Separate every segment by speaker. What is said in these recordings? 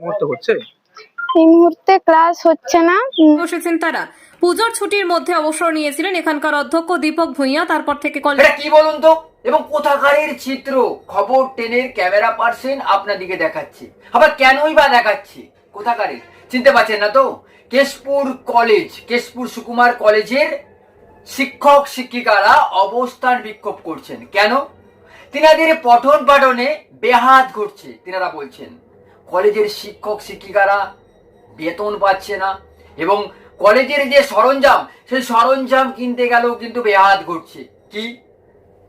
Speaker 1: মুহূর্তে হচ্ছে?
Speaker 2: এই মুহূর্তে ক্লাস হচ্ছে না। উম,
Speaker 3: বসেছেন তারা। পুজোর ছুটির মধ্যে অবসর নিয়েছিলেন এখানকার অধ্যক্ষ দীপক ভূঁইয়া তারপর থেকে কলেজ
Speaker 4: কি বলুন তো? এবং কোথাকারের চিত্র? খবর টেনের ক্যামেরা পার্সন আপনাদিকে দেখাচ্ছে। আবার কেনই বা দেখাচ্ছে? কোথাকারের? চিনতে পারছেন না তো? কেশপুর কলেজ কেশপুর সুকুমার কলেজের শিক্ষক শিক্ষিকারা অবস্থান বিক্ষোভ করছেন। কেন? তিনাদের পঠন পাঠনে বেহাত ঘটছে তিনারা বলছেন। কলেজের শিক্ষক শিক্ষিকারা বেতন পাচ্ছে না এবং কলেজের যে সরঞ্জাম, সেই সরঞ্জাম কিনতে গেলেও কিন্তু বেহাত ঘটছে। কি?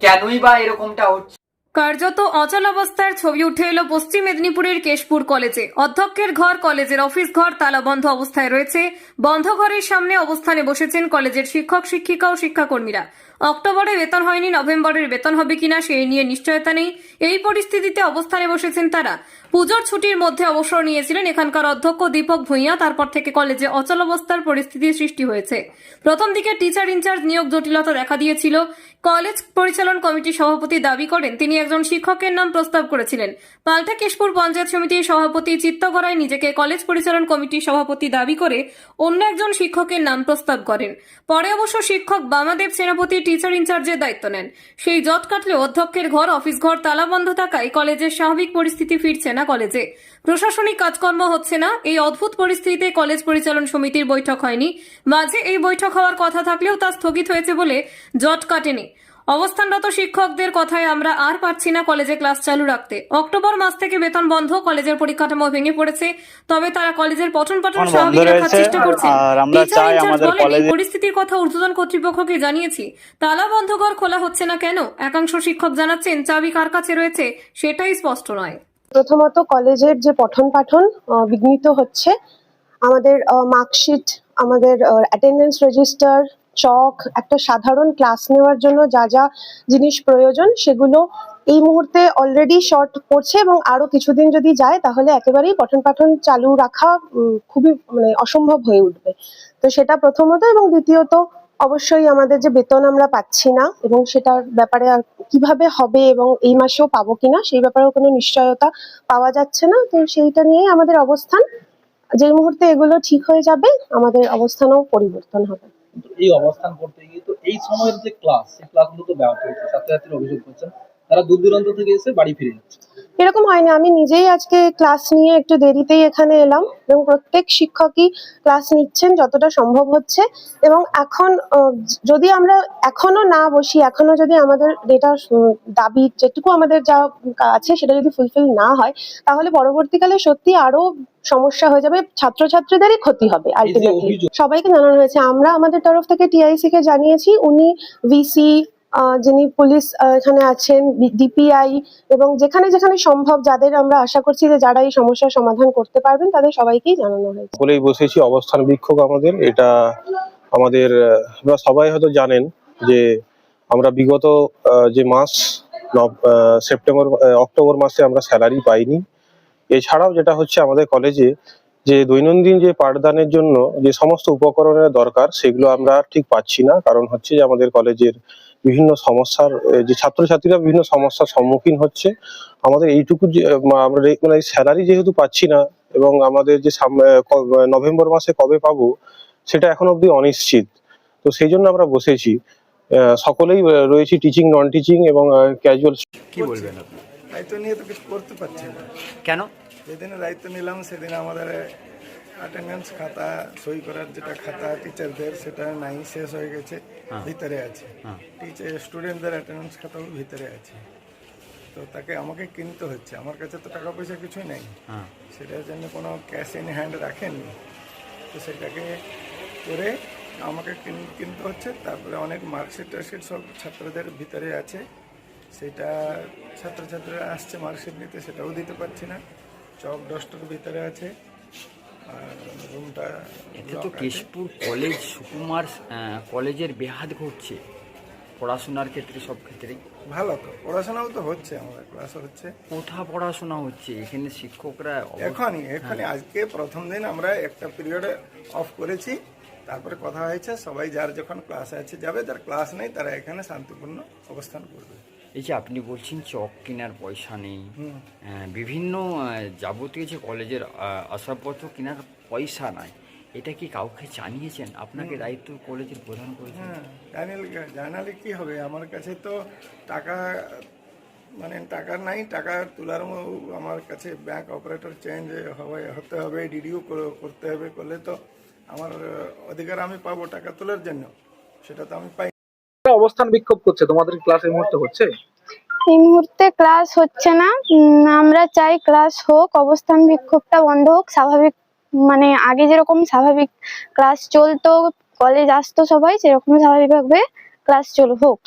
Speaker 4: কেনই বা এরকমটা হচ্ছে?
Speaker 3: কার্যত অচল অবস্থার ছবি উঠে এলো পশ্চিম মেদিনীপুরের কেশপুর কলেজে। অধ্যক্ষের ঘর, কলেজের অফিস ঘর তালাবন্ধ অবস্থায় রয়েছে। বন্ধ ঘরের সামনে অবস্থানে বসেছেন কলেজের শিক্ষক, শিক্ষিকা ও শিক্ষাকর্মীরা। অক্টোবরে বেতন হয়নি, নভেম্বরের বেতন হবে কিনা সেই নিয়ে নিশ্চয়তা নেই। এই পরিস্থিতিতে অবস্থানে বসেছেন তারা। পুজোর ছুটির মধ্যে অবসর নিয়েছিলেন এখানকার অধ্যক্ষ দীপক ভূঁইয়া। তারপর থেকে কলেজে অচল অবস্থার পরিস্থিতির সৃষ্টি হয়েছে। প্রথম দিকে টিচার ইনচার্জ নিয়োগ জটিলতা দেখা দিয়েছিল। কলেজ পরিচালন কমিটির সভাপতি দাবি করেন, তিনি একজন শিক্ষকের নাম প্রস্তাব করেছিলেন। পাল্টা কেশপুর পঞ্চায়েত সমিতির সভাপতি চিত্তগড়ায় নিজেকে কলেজ পরিচালন কমিটির সভাপতি দাবি করে অন্য একজন শিক্ষকের নাম প্রস্তাব করেন। পরে অবশ্য শিক্ষক বামাদেব সেনাপতি টিচার ইনচার্জের দায়িত্ব নেন। সেই জট কাটলে অধ্যক্ষের ঘর অফিস ঘর তালা বন্ধ থাকায় কলেজের স্বাভাবিক পরিস্থিতি ফিরছে না কলেজে। প্রশাসনিক কাজকর্ম হচ্ছে না, এই অদ্ভুত পরিস্থিতিতে কলেজ পরিচালন সমিতির বৈঠক হয়নি। মাঝে এই বৈঠক হওয়ার কথা থাকলেও তা স্থগিত হয়েছে বলে জট কাটেনি। অবস্থানরত শিক্ষকদের কথায় আমরা আর পারছি না কলেজে ক্লাস চালু রাখতে। অক্টোবর মাস থেকে বেতন বন্ধ কলেজের পরিকাঠামো ভেঙে পড়েছে তবে তারা কলেজের পঠন পাঠন স্বাভাবিক রাখার চেষ্টা করছে।
Speaker 5: আমরা
Speaker 3: টিচার
Speaker 5: চাই
Speaker 3: ইনচার্জ
Speaker 5: আমাদের
Speaker 3: বলেন, এই পরিস্থিতির কথা ঊর্ধ্বতন কর্তৃপক্ষকে জানিয়েছি। তালা বন্ধ ঘর খোলা হচ্ছে না কেন? একাংশ শিক্ষক জানাচ্ছেন চাবি কার কাছে রয়েছে সেটাই স্পষ্ট নয়।
Speaker 6: প্রথমত কলেজের যে পঠন পাঠন আহ, বিঘ্নিত হচ্ছে। আমাদের মার্কশিট আমাদের অ্যাটেন্ডেন্স রেজিস্টার চক, একটা সাধারণ ক্লাস নেওয়ার জন্য যা যা জিনিস প্রয়োজন সেগুলো এই মুহূর্তে অলরেডি শর্ট পড়ছে এবং আরও কিছুদিন যদি যায় তাহলে একেবারেই পঠন পাঠন চালু রাখা খুবই মানে অসম্ভব হয়ে উঠবে। তো সেটা প্রথমত এবং দ্বিতীয়ত অবশ্যই আমাদের যে বেতন আমরা পাচ্ছি না এবং সেটার ব্যাপারে আর কীভাবে হবে এবং এই মাসেও পাবো কিনা সেই ব্যাপারেও কোনো নিশ্চয়তা পাওয়া যাচ্ছে না। তো সেইটা নিয়েই আমাদের অবস্থান, যেই মুহূর্তে এগুলো ঠিক হয়ে যাবে আমাদের অবস্থানও পরিবর্তন হবে।
Speaker 1: কিন্তু এই অবস্থান করতে গিয়ে তো এই সময়ের যে ক্লাস সেই ক্লাসগুলো তো ব্যাহত হচ্ছে ছাত্রছাত্রীরা অভিযোগ করছেন, তারা দূর দূরান্ত থেকে এসে বাড়ি ফিরে যাচ্ছে
Speaker 6: এরকম হয়নি। আমি নিজেই আজকে ক্লাস নিয়ে একটু দেরিতেই এখানে এলাম এবং প্রত্যেক শিক্ষকই ক্লাস নিচ্ছেন যতটা সম্ভব হচ্ছে এবং এখন যদি আমরা এখনও না বসি এখনও যদি আমাদের উম, দাবি যেটুকু আমাদের যা আছে সেটা যদি ফুলফিল না হয় তাহলে পরবর্তীকালে সত্যি আরও সমস্যা হয়ে যাবে ছাত্রছাত্রীদেরই ক্ষতি হবে আলটিমেটলি সবাইকে জানানো হয়েছে আমরা আমাদের তরফ থেকে টিআইসি কে জানিয়েছি উনি ভিসি যিনি পুলিশ এখানে আছেন ডিপিআই এবং যেখানে যেখানে সম্ভব যাদের আমরা আশা করছি যে যারা এই সমস্যার সমাধান করতে পারবেন, তাদের সবাইকেই জানানো হয়েছে।
Speaker 7: বলেই বসেছি, অবস্থান বিক্ষোভ আমাদের। এটা আমাদের সবাই হয়তো জানেন যে আমরা বিগত যে মাস সেপ্টেম্বর অক্টোবর মাসে আমরা স্যালারি পাইনি। এছাড়াও যেটা হচ্ছে আমাদের কলেজে যে দৈনন্দিন যে পাঠদানের জন্য যে সমস্ত উপকরণের দরকার সেগুলো আমরা ঠিক পাচ্ছি না। কারণ হচ্ছে যে আমাদের কলেজের বিভিন্ন সমস্যার যে ছাত্রছাত্রীরা বিভিন্ন সমস্যার সম্মুখীন হচ্ছে। আমাদের এইটুকু যে আমরা মানে স্যালারি যেহেতু পাচ্ছি না এবং আমাদের যে সাম- নভেম্বর মাসে কবে পাবো সেটা এখন অবধি অনিশ্চিত। তো সেই জন্য আমরা বসেছি। সকলেই রয়েছি টিচিং নন টিচিং এবং ক্যাজুয়াল
Speaker 8: কি বলবেন আপনি?
Speaker 9: দায়িত্ব নিয়ে তো কিছু করতে পারছি না।
Speaker 8: কেন?
Speaker 9: যেদিনে দায়িত্ব নিলাম সেদিন আমাদের অ্যাটেন্ডেন্স খাতা সই করার যেটা খাতা টিচারদের সেটা নাই শেষ হয়ে গেছে ভিতরে আছে।
Speaker 8: হ্যাঁ।
Speaker 9: টিচার স্টুডেন্টদের অ্যাটেন্ডেন্স খাতাও ভিতরে আছে। তো তাকে আমাকে কিনতে হচ্ছে। আমার কাছে তো টাকা পয়সা কিছুই নেই।
Speaker 8: হ্যাঁ।
Speaker 9: সেটার জন্য কোনো ক্যাশ ইন হ্যান্ড রাখেননি। তো সেটাকে করে আমাকে কিন- কিনতে হচ্ছে। তারপরে অনেক মার্কশিট টার্কশিট সব ছাত্রদের ভিতরে আছে। সেটা ছাত্রছাত্রীরা আসছে মার্কশিট নিতে সেটাও দিতে পারছি না। চক ডস্টার ভিতরে আছে। আর রুমটা
Speaker 8: তো কেশপুর কলেজ সুকুমার কলেজের বেহাত ঘটছে। পড়াশোনার ক্ষেত্রে সব ক্ষেত্রেই।
Speaker 9: ভালো তো পড়াশোনাও তো হচ্ছে আমাদের ক্লাস হচ্ছে।
Speaker 8: কোথা পড়াশোনা হচ্ছে? এখানে শিক্ষকরা
Speaker 9: এখনই এখানে আজকে প্রথম দিন আমরা একটা পিরিয়ডে অফ করেছি। তারপরে কথা হয়েছে সবাই যার যখন ক্লাস আছে যাবে যার ক্লাস নেই তারা এখানে শান্তিপূর্ণ অবস্থান করবে।
Speaker 8: এই যে আপনি বলছেন চক কেনার পয়সা নেই। আহ, বিভিন্ন যাবতীয় যে কলেজের আসবাবপত্র কেনার পয়সা নাই এটা কি কাউকে জানিয়েছেন? আপনাকে দায়িত্ব কলেজের প্রধান করেছেন?
Speaker 9: হ্যাঁ জানালে জানালে কি হবে? আমার কাছে তো টাকা মানে টাকা নাই টাকা তোলার আমার কাছে ব্যাংক অপারেটর চেঞ্জ হবে হতে হবে ডিডিও করতে হবে করলে তো আমার অধিকার আমি পাবো টাকা তোলার জন্য। সেটা তো আমি পাই
Speaker 1: অবস্থান বিক্ষোভ করছে? তোমাদের ক্লাস এই মুহূর্তে হচ্ছে?
Speaker 2: এই মুহূর্তে ক্লাস হচ্ছে না। আমরা চাই ক্লাস হোক অবস্থান বিক্ষোভটা বন্ধ হোক স্বাভাবিক মানে আগে যেরকম স্বাভাবিক ক্লাস চলতো কলেজ আসতো সবাই সেরকম স্বাভাবিকভাবে ক্লাস চল হোক।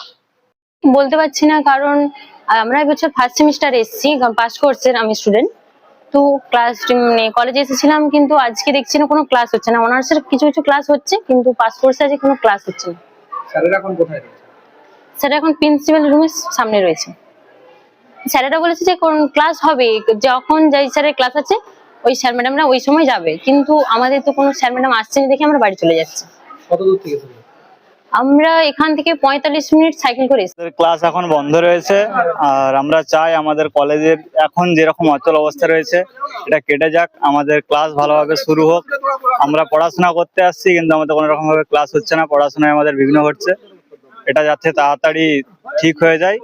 Speaker 5: বলতে পারছি না কারণ আমরা এবছর ফার্স্ট সেমিস্টার এসেছি পাস কোর্সের আমি স্টুডেন্ট তো ক্লাস মানে কলেজে এসেছিলাম কিন্তু আজকে দেখছি না কোনো ক্লাস হচ্ছে না। অনার্সের কিছু কিছু ক্লাস হচ্ছে কিন্তু পাস কোর্সে আজকে কোনো ক্লাস হচ্ছে না।
Speaker 1: এখন কোথায়
Speaker 5: স্যার এখন প্রিন্সিপাল রুমের সামনে রয়েছে। স্যারেরা বলেছে যে কোন ক্লাস হবে? যখন যেই স্যারের ক্লাস আছে ওই স্যার ম্যাডামরা ওই সময় যাবে। কিন্তু আমাদের তো কোনো স্যার ম্যাডাম আসছে না দেখে আমরা বাড়ি চলে যাচ্ছি।
Speaker 1: কত দূর থেকে
Speaker 5: আমরা এখান থেকে পঁয়তাল্লিশ মিনিট সাইকেল করে
Speaker 10: ক্লাস এখন বন্ধ রয়েছে আর আমরা চাই আমাদের কলেজের এখন যেরকম অচল অবস্থা রয়েছে এটা কেটে যাক আমাদের ক্লাস ভালোভাবে শুরু হোক। আমরা পড়াশোনা করতে আসছি কিন্তু আমাদের কোনো রকম ভাবে ক্লাস হচ্ছে না পড়াশোনায় আমাদের বিঘ্ন ঘটছে। এটা যাতে তাড়াতাড়ি ঠিক হয়ে যায়।